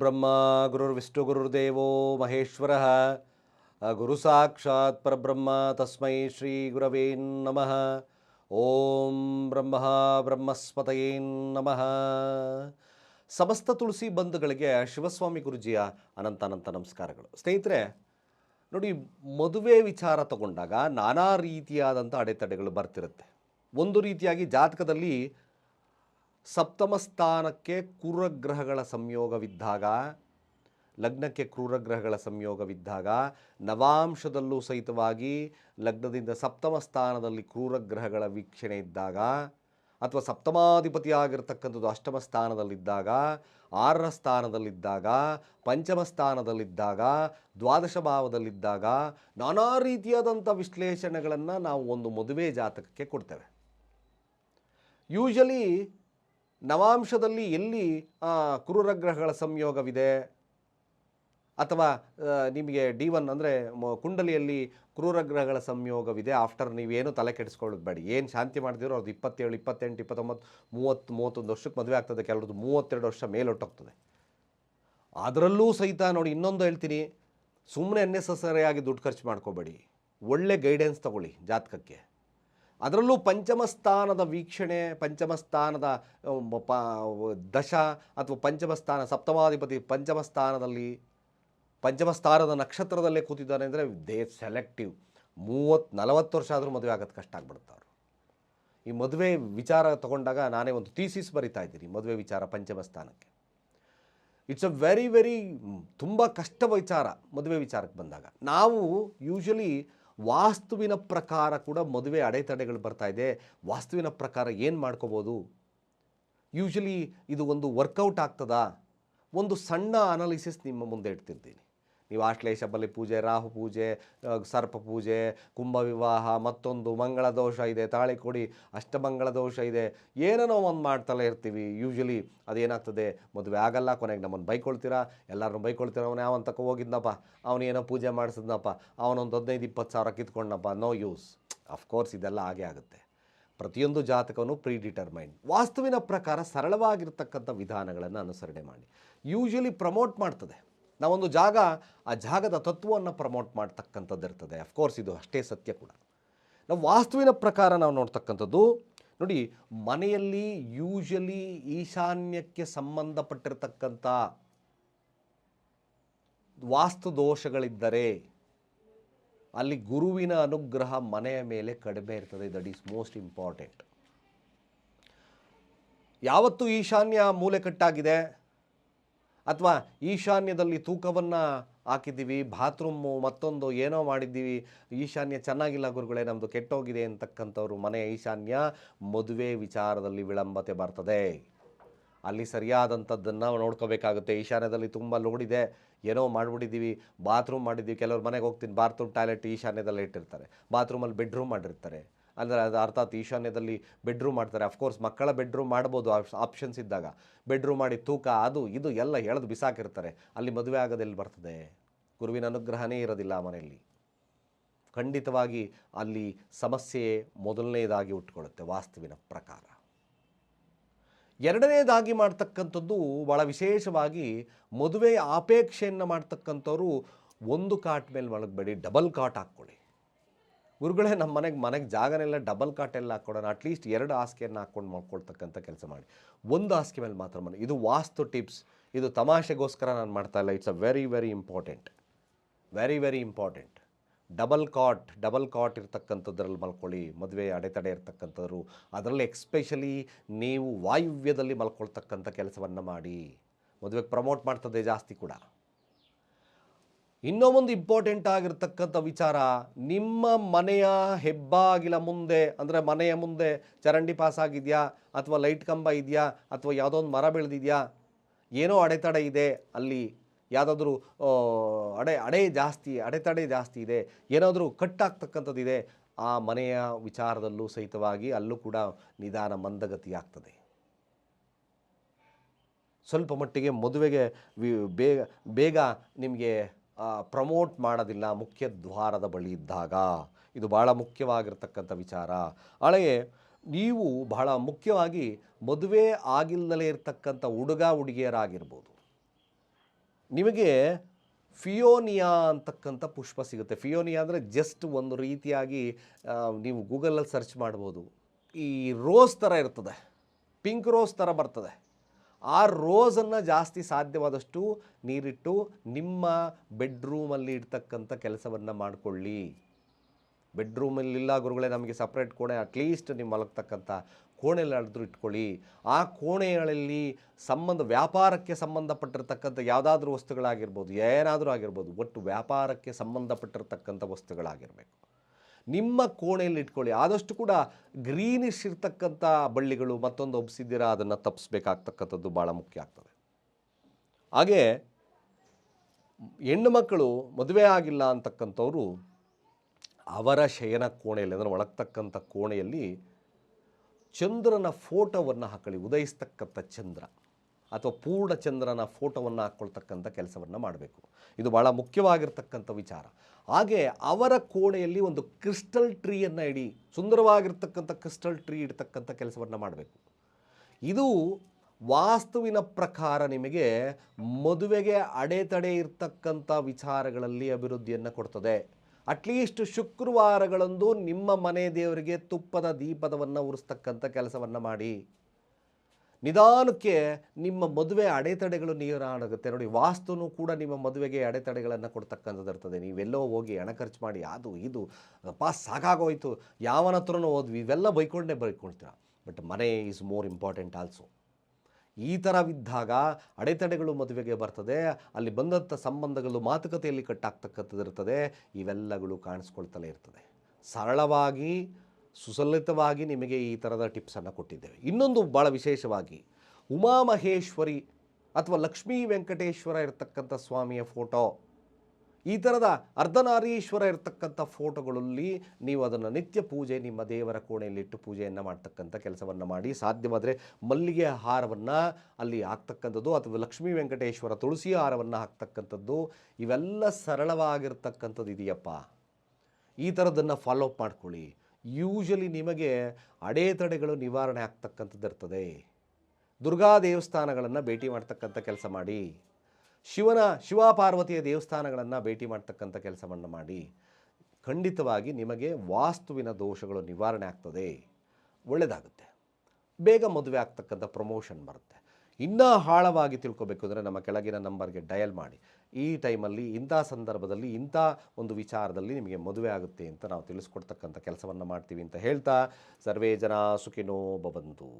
ಗುರುರ್ಬ್ರಹ್ಮ ಗುರುರ್ವಿಷ್ಣು ಗುರುರ್ದೇವೋ ಮಹೇಶ್ವರ. ಗುರು ಸಾಕ್ಷಾತ್ ಪರಬ್ರಹ್ಮ, ತಸ್ಮೈ ಶ್ರೀ ಗುರವೇ ನಮಃ. ಓಂ ಬ್ರಹ್ಮ ಬ್ರಹ್ಮಸ್ಪತಯೇ ನಮಃ. ಸಮಸ್ತ ತುಳಸಿ ಬಂಧುಗಳಿಗೆ ಶಿವಸ್ವಾಮಿ ಗುರುಜಿಯ ಅನಂತ ಅನಂತ ನಮಸ್ಕಾರಗಳು. ಸ್ನೇಹಿತರೆ, ನೋಡಿ, ಮದುವೆ ವಿಚಾರ ತಗೊಂಡಾಗ ನಾನಾ ರೀತಿಯಾದಂಥ ಅಡೆತಡೆಗಳು ಬರ್ತಿರುತ್ತೆ. ಒಂದು ರೀತಿಯಾಗಿ ಜಾತಕದಲ್ಲಿ ಸಪ್ತಮ ಸ್ಥಾನಕ್ಕೆ ಕ್ರೂರಗ್ರಹಗಳ ಸಂಯೋಗವಿದ್ದಾಗ, ಲಗ್ನಕ್ಕೆ ಕ್ರೂರಗ್ರಹಗಳ ಸಂಯೋಗವಿದ್ದಾಗ, ನವಾಂಶದಲ್ಲೂ ಸಹಿತವಾಗಿ ಲಗ್ನದಿಂದ ಸಪ್ತಮ ಸ್ಥಾನದಲ್ಲಿ ಕ್ರೂರಗ್ರಹಗಳ ವೀಕ್ಷಣೆ ಇದ್ದಾಗ, ಅಥವಾ ಸಪ್ತಮಾಧಿಪತಿಯಾಗಿರ್ತಕ್ಕಂಥದ್ದು ಅಷ್ಟಮ ಸ್ಥಾನದಲ್ಲಿದ್ದಾಗ, ಆರರ ಸ್ಥಾನದಲ್ಲಿದ್ದಾಗ, ಪಂಚಮ ಸ್ಥಾನದಲ್ಲಿದ್ದಾಗ, ದ್ವಾದಶ ಭಾವದಲ್ಲಿದ್ದಾಗ ನಾನಾ ರೀತಿಯಾದಂಥ ವಿಶ್ಲೇಷಣೆಗಳನ್ನು ನಾವು ಒಂದು ಮದುವೆ ಜಾತಕಕ್ಕೆ ಕೊಡ್ತೇವೆ. ಯೂಶಲಿ ನವಾಂಶದಲ್ಲಿ ಎಲ್ಲಿ ಕುರುರಗ್ರಹಗಳ ಸಂಯೋಗವಿದೆ? ಅಥವಾ ನಿಮಗೆ ಡಿ ಒನ್ ಅಂದರೆ ಕುಂಡಲಿಯಲ್ಲಿ ಕ್ರೂರಗ್ರಹಗಳ ಸಂಯೋಗವಿದೆ ಆಫ್ಟರ್ ನೀವೇನು ತಲೆ ಕೆಡಿಸ್ಕೊಳ್ಳೋದು ಬೇಡಿ. ಏನು ಶಾಂತಿ ಮಾಡ್ತಿರೋ ಅವ್ರದ್ದು ಇಪ್ಪತ್ತೇಳು, ಇಪ್ಪತ್ತೆಂಟು, ಇಪ್ಪತ್ತೊಂಬತ್ತು, ಮೂವತ್ತು, ಮೂವತ್ತೊಂದು ವರ್ಷಕ್ಕೆ ಮದುವೆ ಆಗ್ತದೆ, ಕೆಲವ್ರದ್ದು ಮೂವತ್ತೆರಡು ವರ್ಷ ಮೇಲೊಟ್ಟೋಗ್ತದೆ. ಅದರಲ್ಲೂ ಸಹಿತ ನೋಡಿ ಇನ್ನೊಂದು ಹೇಳ್ತೀನಿ. ಸುಮ್ಮನೆ ಅನ್ನೆಸಸರಿಯಾಗಿ ದುಡ್ಡು ಖರ್ಚು ಮಾಡ್ಕೋಬೇಡಿ. ಒಳ್ಳೆ ಗೈಡೆನ್ಸ್ ತಗೊಳ್ಳಿ ಜಾತಕಕ್ಕೆ. ಅದರಲ್ಲೂ ಪಂಚಮಸ್ಥಾನದ ವೀಕ್ಷಣೆ, ಪಂಚಮಸ್ಥಾನದ ಪ- ದಶ ಅಥವಾ ಪಂಚಮಸ್ಥಾನ, ಸಪ್ತಮಾಧಿಪತಿ ಪಂಚಮ ಸ್ಥಾನದಲ್ಲಿ ಪಂಚಮ ಸ್ಥಾನದ ನಕ್ಷತ್ರದಲ್ಲೇ ಕೂತಿದ್ದಾರೆ ಅಂದರೆ ದೇ ಸೆಲೆಕ್ಟಿವ್. ಮೂವತ್ತು ನಲವತ್ತು ವರ್ಷ ಆದರೂ ಮದುವೆ ಆಗೋದು ಕಷ್ಟ ಆಗ್ಬಿಡುತ್ತೆ ಅವರು. ಈ ಮದುವೆ ವಿಚಾರ ತಗೊಂಡಾಗ ನಾನೇ ಒಂದು ಥೀಸಿಸ್ ಬರಿತಾ ಇದ್ದೀನಿ, ಮದುವೆ ವಿಚಾರ ಪಂಚಮಸ್ಥಾನಕ್ಕೆ. ಇಟ್ಸ್ ಅ ವೆರಿ ವೆರಿ ತುಂಬ ಕಷ್ಟ ವಿಚಾರ ಮದುವೆ ವಿಚಾರಕ್ಕೆ ಬಂದಾಗ. ನಾವು ಯೂಶಲಿ ವಾಸ್ತುವಿನ ಪ್ರಕಾರ ಕೂಡ ಮದುವೆ ಅಡೆತಡೆಗಳು ಬರ್ತಾ ಇದೆ. ವಾಸ್ತುವಿನ ಪ್ರಕಾರ ಏನು ಮಾಡ್ಕೋಬೋದು? ಯೂಶಲಿ ಇದು ಒಂದು ವರ್ಕೌಟ್ ಆಗ್ತದಾ? ಒಂದು ಸಣ್ಣ ಅನಾಲಿಸಿಸ್ ನಿಮ್ಮ ಮುಂದೆ ಇಡ್ತಿರ್ತೀನಿ. ನೀವು ಆಶ್ಲೇಷ ಬಲಿ ಪೂಜೆ, ರಾಹು ಪೂಜೆ ಸರ್ಪ ಪೂಜೆ, ಕುಂಭ ವಿವಾಹ, ಮತ್ತೊಂದು ಮಂಗಳ ದೋಷ ಇದೆ ತಾಳಿಕೊಡಿ ಅಷ್ಟಮಂಗಳ ದೋಷ ಇದೆ. ಏನೋ ಒಂದು ಮಾಡ್ತಲೇ ಇರ್ತೀವಿ. ಯೂಶಲಿ ಅದೇನಾಗ್ತದೆ? ಮದುವೆ ಆಗಲ್ಲ, ಕೊನೆಗೆ ನಮ್ಮನ್ನು ಬೈಕೊಳ್ತೀರಾ? ಎಲ್ಲರನ್ನು ಬೈಕೊಳ್ತೀರ? ಅವನು ಯಾವನ್ ತಕ ಹೋಗಿದ್ನಪ್ಪ? ಅವನೇನೋ ಪೂಜೆ ಮಾಡಿಸಿದ್ನಪ್ಪ? ಅವನೊಂದು ಹದಿನೈದು, ಇಪ್ಪತ್ತು ಸಾವಿರ ಕಿತ್ಕೊಂಡನಪ್ಪ? ನೋ ಯೂಸ್ ಅಫ್ಕೋರ್ಸ್ ಇದೆಲ್ಲ ಹಾಗೆ ಆಗುತ್ತೆ. ಪ್ರತಿಯೊಂದು ಜಾತಕವನ್ನು ಪ್ರೀ ಡಿಟರ್ಮೈಂಡ್ ವಾಸ್ತುವಿನ ಪ್ರಕಾರ ಸರಳವಾಗಿರ್ತಕ್ಕಂಥ ವಿಧಾನಗಳನ್ನು ಅನುಸರಣೆ ಮಾಡಿ. ಯೂಶಲಿ ಪ್ರಮೋಟ್ ಮಾಡ್ತದೆ. ನಾವೊಂದು ಜಾಗ, ಆ ಜಾಗದ ತತ್ವವನ್ನು ಪ್ರಮೋಟ್ ಮಾಡ್ತಕ್ಕಂಥದ್ದು ಇರ್ತದೆ. ಅಫ್ಕೋರ್ಸ್ ಇದು ಅಷ್ಟೇ ಸತ್ಯ ಕೂಡ. ನಾವು ವಾಸ್ತುವಿನ ಪ್ರಕಾರ ನಾವು ನೋಡ್ತಕ್ಕಂಥದ್ದು, ನೋಡಿ ಮನೆಯಲ್ಲಿ ಯೂಶಲಿ ಈಶಾನ್ಯಕ್ಕೆ ಸಂಬಂಧಪಟ್ಟಿರ್ತಕ್ಕಂಥ ವಾಸ್ತು ದೋಷಗಳಿದ್ದರೆ, ಅಲ್ಲಿ ಗುರುವಿನ ಅನುಗ್ರಹ ಮನೆಯ ಮೇಲೆ ಕಡಿಮೆ ಇರ್ತದೆ. ದಟ್ ಈಸ್ ಮೋಸ್ಟ್ ಇಂಪಾರ್ಟೆಂಟ್ ಯಾವತ್ತು ಈಶಾನ್ಯ ಮೂಲೆ ಕಟ್ಟಾಗಿದೆ? ಅಥವಾ ಈಶಾನ್ಯದಲ್ಲಿ ತೂಕವನ್ನು ಹಾಕಿದ್ದೀವಿ, ಬಾತ್ರೂಮು ಮತ್ತೊಂದು ಏನೋ ಮಾಡಿದ್ದೀವಿ, ಈಶಾನ್ಯ ಚೆನ್ನಾಗಿಲ್ಲ ಗುರುಗಳೇ ನಮ್ಮದು ಕೆಟ್ಟೋಗಿದೆ ಅಂತಕ್ಕಂಥವ್ರು ಮನೆ ಈಶಾನ್ಯ, ಮದುವೆ ವಿಚಾರದಲ್ಲಿ ವಿಳಂಬತೆ ಬರ್ತದೆ. ಅಲ್ಲಿ ಸರಿಯಾದಂಥದ್ದನ್ನು ನೋಡ್ಕೋಬೇಕಾಗುತ್ತೆ. ಈಶಾನ್ಯದಲ್ಲಿ ತುಂಬ ಲೋಡಿದೆ ಏನೋ ಮಾಡಿಬಿಟ್ಟಿದ್ದೀವಿ, ಬಾತ್ರೂಮ್ ಮಾಡಿದ್ದೀವಿ. ಕೆಲವ್ರು ಮನೆಗೆ ಹೋಗ್ತೀನಿ, ಬಾತ್ರೂಮ್ ಟಾಯ್ಲೆಟ್ ಈಶಾನ್ಯದಲ್ಲಿ ಇಟ್ಟಿರ್ತಾರೆ. ಬಾತ್ರೂಮಲ್ಲಿ ಬೆಡ್ರೂಮ್ ಮಾಡಿರ್ತಾರೆ. ಅಂದರೆ ಅದು ಅರ್ಥಾತ್ ಈಶಾನ್ಯದಲ್ಲಿ ಬೆಡ್ರೂಮ್ ಮಾಡ್ತಾರೆ. ಅಫ್ಕೋರ್ಸ್ ಮಕ್ಕಳ ಬೆಡ್ರೂಮ್ ಮಾಡ್ಬೋದು ಆಪ್ಷನ್ಸ್ ಇದ್ದಾಗ. ಬೆಡ್ರೂಮ್ ಮಾಡಿ ತೂಕ, ಅದು, ಇದು ಎಲ್ಲ ಎಳೆದು ಬಿಸಾಕಿರ್ತಾರೆ. ಅಲ್ಲಿ ಮದುವೆ ಆಗೋದೆಲ್ಲಿ ಬರ್ತದೆ? ಗುರುವಿನ ಅನುಗ್ರಹನೇ ಇರೋದಿಲ್ಲ ಆ ಮನೆಯಲ್ಲಿ. ಖಂಡಿತವಾಗಿ ಅಲ್ಲಿ ಸಮಸ್ಯೆ ಮೊದಲನೇದಾಗಿ ಉಟ್ಕೊಳ್ಳುತ್ತೆ, ವಾಸ್ತುವಿನ ಪ್ರಕಾರ. ಎರಡನೇದಾಗಿ ಮಾಡ್ತಕ್ಕಂಥದ್ದು ಭಾಳ ವಿಶೇಷವಾಗಿ ಮದುವೆಯ ಆಪೇಕ್ಷೆಯನ್ನು ಮಾಡ್ತಕ್ಕಂಥವ್ರು ಒಂದು ಕಾಟ್ ಮೇಲೆ ಮಲಗಬೇಡಿ ಡಬಲ್ ಕಾಟ್ ಹಾಕ್ಕೊಳ್ಳಿ. ಗುರುಗಳೇ ನಮ್ಮ ಮನೆಗೆ ಮನೆಗೆ ಜಾಗನೆಲ್ಲ ಡಬಲ್ ಕಾಟ್ ಎಲ್ಲ ಹಾಕ್ಕೊಡೋಣ. ಅಟ್ಲೀಸ್ಟ್ ಎರಡು ಹಾಸಿಗೆಯನ್ನು ಹಾಕ್ಕೊಂಡು ಮಾಡ್ಕೊಳ್ತಕ್ಕಂಥ ಕೆಲಸ ಮಾಡಿ. ಒಂದು ಹಾಸಿಗೆ ಮೇಲೆ ಮಾತ್ರ ಮನೆ. ಇದು ವಾಸ್ತು ಟಿಪ್ಸ್. ಇದು ತಮಾಷೆಗೋಸ್ಕರ ನಾನು ಮಾಡ್ತಾ ಇಲ್ಲ. It's a very very important very very important double cot double cot ಇರ್ತಕ್ಕಂಥದ್ರಲ್ಲಿ ಮಲ್ಕೊಳ್ಳಿ. ಮದುವೆ ಅಡೆತಡೆ ಇರ್ತಕ್ಕಂಥದ್ರು ಅದರಲ್ಲಿ ಎಕ್ಸ್ಪೆಷಲಿ ನೀವು ವಾಯುವ್ಯದಲ್ಲಿ ಮಲ್ಕೊಳ್ತಕ್ಕಂಥ ಕೆಲಸವನ್ನು ಮಾಡಿ. ಮದುವೆಗೆ ಪ್ರಮೋಟ್ ಮಾಡ್ತದೆ ಜಾಸ್ತಿ ಕೂಡ. ಇನ್ನೂ ಒಂದು ಇಂಪಾರ್ಟೆಂಟ್ ಆಗಿರ್ತಕ್ಕಂಥ ವಿಚಾರ, ನಿಮ್ಮ ಮನೆಯ ಹೆಬ್ಬಾಗಿಲ ಮುಂದೆ, ಅಂದರೆ ಮನೆಯ ಮುಂದೆ ಚರಂಡಿ ಪಾಸ್ ಆಗಿದೆಯಾ, ಅಥವಾ ಲೈಟ್ ಕಂಬ ಇದೆಯಾ, ಅಥವಾ ಯಾವುದೋ ಒಂದು ಮರ ಬೆಳೆದಿದೆಯಾ, ಏನೋ ಅಡೆತಡೆ ಇದೆ, ಅಲ್ಲಿ ಯಾವುದಾದ್ರೂ ಅಡೆ ಅಡೆ ಜಾಸ್ತಿ, ಅಡೆತಡೆ ಜಾಸ್ತಿ ಇದೆ, ಏನಾದರೂ ಕಟ್ಟಾಗ್ತಕ್ಕಂಥದ್ದಿದೆ ಆ ಮನೆಯ ವಿಚಾರದಲ್ಲೂ ಸಹಿತವಾಗಿ ಅಲ್ಲೂ ಕೂಡ ನಿಧಾನ ಮಂದಗತಿಯಾಗ್ತದೆ. ಸ್ವಲ್ಪ ಮಟ್ಟಿಗೆ ಮದುವೆಗೆ ಬೇಗ ಬೇಗ ನಿಮಗೆ ಪ್ರಮೋಟ್ ಮಾಡೋದಿಲ್ಲ, ಮುಖ್ಯ ದ್ವಾರದ ಬಳಿ ಇದ್ದಾಗ. ಇದು ಭಾಳ ಮುಖ್ಯವಾಗಿರ್ತಕ್ಕಂಥ ವಿಚಾರ. ಹಳೆಯೇ ನೀವು ಬಹಳ ಮುಖ್ಯವಾಗಿ ಮದುವೆ ಆಗಿಲ್ಲದಲೇ ಇರತಕ್ಕಂಥ ಹುಡುಗ ಹುಡುಗಿಯರಾಗಿರ್ಬೋದು. ನಿಮಗೆ ಫಿಯೋನಿಯಾ ಅಂತಕ್ಕಂಥ ಪುಷ್ಪ ಸಿಗುತ್ತೆ. ಫಿಯೋನಿಯಾ ಅಂದರೆ ಜಸ್ಟ್ ಒಂದು ರೀತಿಯಾಗಿ ನೀವು ಗೂಗಲಲ್ಲಿ ಸರ್ಚ್ ಮಾಡ್ಬೋದು. ಈ ರೋಸ್ ಥರ ಇರ್ತದೆ. ಪಿಂಕ್ ರೋಸ್ ಥರ ಬರ್ತದೆ. ಆ ರೋಸನ್ನು ಜಾಸ್ತಿ ಸಾಧ್ಯವಾದಷ್ಟು ನೀರಿಟ್ಟು ನಿಮ್ಮ ಬೆಡ್ರೂಮಲ್ಲಿ ಇಡ್ತಕ್ಕಂಥ ಕೆಲಸವನ್ನು ಮಾಡಿಕೊಳ್ಳಿ. ಬೆಡ್ರೂಮಲ್ಲಿಲ್ಲ ಗುರುಗಳೇ, ನಮಗೆ ಸಪ್ರೇಟ್ ಕೋಣೆ ಅಟ್ಲೀಸ್ಟ್ ನೀವು ಮಲಗ್ತಕ್ಕಂಥ ಕೋಣೆಲ್ಲಾದರೂ ಇಟ್ಕೊಳ್ಳಿ. ಆ ಕೋಣೆಗಳಲ್ಲಿ ಸಂಬಂಧ, ವ್ಯಾಪಾರಕ್ಕೆ ಸಂಬಂಧಪಟ್ಟಿರ್ತಕ್ಕಂಥ ಯಾವುದಾದ್ರೂ ವಸ್ತುಗಳಾಗಿರ್ಬೋದು, ಏನಾದರೂ ಆಗಿರ್ಬೋದು, ಒಟ್ಟು ವ್ಯಾಪಾರಕ್ಕೆ ಸಂಬಂಧಪಟ್ಟಿರ್ತಕ್ಕಂಥ ವಸ್ತುಗಳಾಗಿರಬೇಕು. ನಿಮ್ಮ ಕೋಣೆಯಲ್ಲಿ ಇಟ್ಕೊಳ್ಳಿ. ಆದಷ್ಟು ಕೂಡ ಗ್ರೀನಿಶ್ ಇರ್ತಕ್ಕಂಥ ಬಳ್ಳಿಗಳು ಮತ್ತೊಂದು ಒಬ್ಸಿದ್ದೀರಾ, ಅದನ್ನು ತಪ್ಪಿಸ್ಬೇಕಾಗ್ತಕ್ಕಂಥದ್ದು ಭಾಳ ಮುಖ್ಯ ಆಗ್ತದೆ. ಹಾಗೇ ಹೆಣ್ಣು ಮಕ್ಕಳು ಮದುವೆ ಆಗಿಲ್ಲ ಅಂತಕ್ಕಂಥವ್ರು ಅವರ ಶಯನ ಕೋಣೆಯಲ್ಲಿ, ಅಂದರೆ ಒಳಗ್ತಕ್ಕಂಥ ಕೋಣೆಯಲ್ಲಿ ಚಂದ್ರನ ಫೋಟೋವನ್ನು ಹಾಕೊಳ್ಳಿ, ಉದಯಿಸ್ತಕ್ಕಂಥ ಚಂದ್ರ. ಅಥವಾ ಪೂರ್ಣ ಚಂದ್ರನ ಫೋಟೋವನ್ನು ಹಾಕ್ಕೊಳ್ತಕ್ಕಂಥ ಕೆಲಸವನ್ನು ಮಾಡಬೇಕು. ಇದು ಭಾಳ ಮುಖ್ಯವಾಗಿರ್ತಕ್ಕಂಥ ವಿಚಾರ. ಹಾಗೆ ಅವರ ಕೋಣೆಯಲ್ಲಿ ಒಂದು ಕ್ರಿಸ್ಟಲ್ ಟ್ರೀಯನ್ನು ಇಡಿ, ಸುಂದರವಾಗಿರ್ತಕ್ಕಂಥ ಕ್ರಿಸ್ಟಲ್ ಟ್ರೀ ಇಡ್ತಕ್ಕಂಥ ಕೆಲಸವನ್ನು ಮಾಡಬೇಕು. ಇದು ವಾಸ್ತುವಿನ ಪ್ರಕಾರ ನಿಮಗೆ ಮದುವೆಗೆ ಅಡೆತಡೆ ಇರ್ತಕ್ಕಂಥ ವಿಚಾರಗಳಲ್ಲಿ ಅಭಿವೃದ್ಧಿಯನ್ನು ಕೊಡ್ತದೆ. ಅಟ್ಲೀಸ್ಟ್ ಶುಕ್ರವಾರಗಳಂದು ನಿಮ್ಮ ಮನೆ ದೇವರಿಗೆ ತುಪ್ಪದ ದೀಪದವನ್ನು ಉರಿಸ್ತಕ್ಕಂಥ ಕೆಲಸವನ್ನು ಮಾಡಿ. ನಿಧಾನಕ್ಕೆ ನಿಮ್ಮ ಮದುವೆ ಅಡೆತಡೆಗಳು ನಿವಾರಣಾಗುತ್ತೆ ನೋಡಿ, ವಾಸ್ತುನು ಕೂಡ ನಿಮ್ಮ ಮದುವೆಗೆ ಅಡೆತಡೆಗಳನ್ನು ಕೊಡ್ತಕ್ಕಂಥದ್ದು ಇರ್ತದೆ. ನೀವೆಲ್ಲೋ ಹೋಗಿ ಹಣ ಖರ್ಚು ಮಾಡಿ ಅದು ಇದು, ಪಾಸ್ ಸಾಕಾಗೋಯ್ತು, ಯಾವನ ಹತ್ರನೂ ಹೋದ್ವಿ, ಇವೆಲ್ಲ ಬೈಕೊಂಡೇ ಬೈಕೊಳ್ತೀರ? ಬಟ್ ಮನೆ ಈಸ್ ಮೋರ್ ಇಂಪಾರ್ಟೆಂಟ್ ಆಲ್ಸೋ ಈ ಥರವಿದ್ದಾಗ ಅಡೆತಡೆಗಳು ಮದುವೆಗೆ ಬರ್ತದೆ, ಅಲ್ಲಿ ಬಂದಂಥ ಸಂಬಂಧಗಳು ಮಾತುಕತೆಯಲ್ಲಿ ಕಟ್ಟಾಗ್ತಕ್ಕಂಥದ್ದು ಇರ್ತದೆ, ಇವೆಲ್ಲಗಳು ಕಾಣಿಸ್ಕೊಳ್ತಲೇ ಇರ್ತದೆ. ಸರಳವಾಗಿ ಸುಸಲಿತವಾಗಿ ನಿಮಗೆ ಈ ಥರದ ಟಿಪ್ಸನ್ನು ಕೊಟ್ಟಿದ್ದೇವೆ. ಇನ್ನೊಂದು ಭಾಳ ವಿಶೇಷವಾಗಿ ಉಮಾಮಹೇಶ್ವರಿ ಅಥವಾ ಲಕ್ಷ್ಮೀ ವೆಂಕಟೇಶ್ವರ ಇರತಕ್ಕಂಥ ಸ್ವಾಮಿಯ ಫೋಟೋ. ಈ ಥರದ ಅರ್ಧನಾರೀಶ್ವರ ಇರತಕ್ಕಂಥ ಫೋಟೋಗಳಲ್ಲಿ ನೀವು ಅದನ್ನು ನಿತ್ಯ ಪೂಜೆ, ನಿಮ್ಮ ದೇವರ ಕೋಣೆಯಲ್ಲಿಟ್ಟು ಪೂಜೆಯನ್ನು ಮಾಡ್ತಕ್ಕಂಥ ಕೆಲಸವನ್ನು ಮಾಡಿ. ಸಾಧ್ಯವಾದರೆ ಮಲ್ಲಿಗೆ ಹಾರವನ್ನು ಅಲ್ಲಿ ಹಾಕ್ತಕ್ಕಂಥದ್ದು ಅಥವಾ ಲಕ್ಷ್ಮೀ ವೆಂಕಟೇಶ್ವರ ತುಳಸಿ ಹಾರವನ್ನು ಹಾಕ್ತಕ್ಕಂಥದ್ದು ಇವೆಲ್ಲ ಸರಳವಾಗಿರ್ತಕ್ಕಂಥದ್ದು ಇದೆಯಪ್ಪ. ಈ ಥರದನ್ನು ಫಾಲೋ ಅಪ್ ಮಾಡ್ಕೊಳ್ಳಿ. ಯೂಶಲಿ ನಿಮಗೆ ಅಡೆತಡೆಗಳು ನಿವಾರಣೆ ಆಗ್ತಕ್ಕಂಥದ್ದು ಇರ್ತದೆ. ದುರ್ಗಾ ದೇವಸ್ಥಾನಗಳನ್ನು ಭೇಟಿ ಮಾಡ್ತಕ್ಕಂಥ ಕೆಲಸ ಮಾಡಿ. ಶಿವನ, ಶಿವ ಪಾರ್ವತಿಯ ದೇವಸ್ಥಾನಗಳನ್ನು ಭೇಟಿ ಮಾಡ್ತಕ್ಕಂಥ ಕೆಲಸವನ್ನು ಮಾಡಿ. ಖಂಡಿತವಾಗಿ ನಿಮಗೆ ವಾಸ್ತುವಿನ ದೋಷಗಳು ನಿವಾರಣೆ ಆಗ್ತದೆ. ಒಳ್ಳೆಯದಾಗುತ್ತೆ ಬೇಗ ಮದುವೆ ಆಗ್ತಕ್ಕಂಥ ಪ್ರಮೋಷನ್ ಬರುತ್ತೆ. ಇನ್ನೂ ಆಳವಾಗಿ ತಿಳ್ಕೊಬೇಕು ಅಂದರೆ ನಮ್ಮ ಕೆಳಗಿನ ನಂಬರ್ಗೆ ಡಯಲ್ ಮಾಡಿ. ಈ ಟೈಮಲ್ಲಿ ಇಂಥ ಸಂದರ್ಭದಲ್ಲಿ, ಇಂಥ ಒಂದು ವಿಚಾರದಲ್ಲಿ ನಿಮಗೆ ಮದುವೆ ಆಗುತ್ತೆ ಅಂತ ನಾವು ತಿಳಿಸ್ಕೊಡ್ತಕ್ಕಂಥ ಕೆಲಸವನ್ನು ಮಾಡ್ತೀವಿ ಅಂತ ಹೇಳ್ತಾ ಸರ್ವೇ ಜನ ಸುಖಿನೋ ಬಬಂತು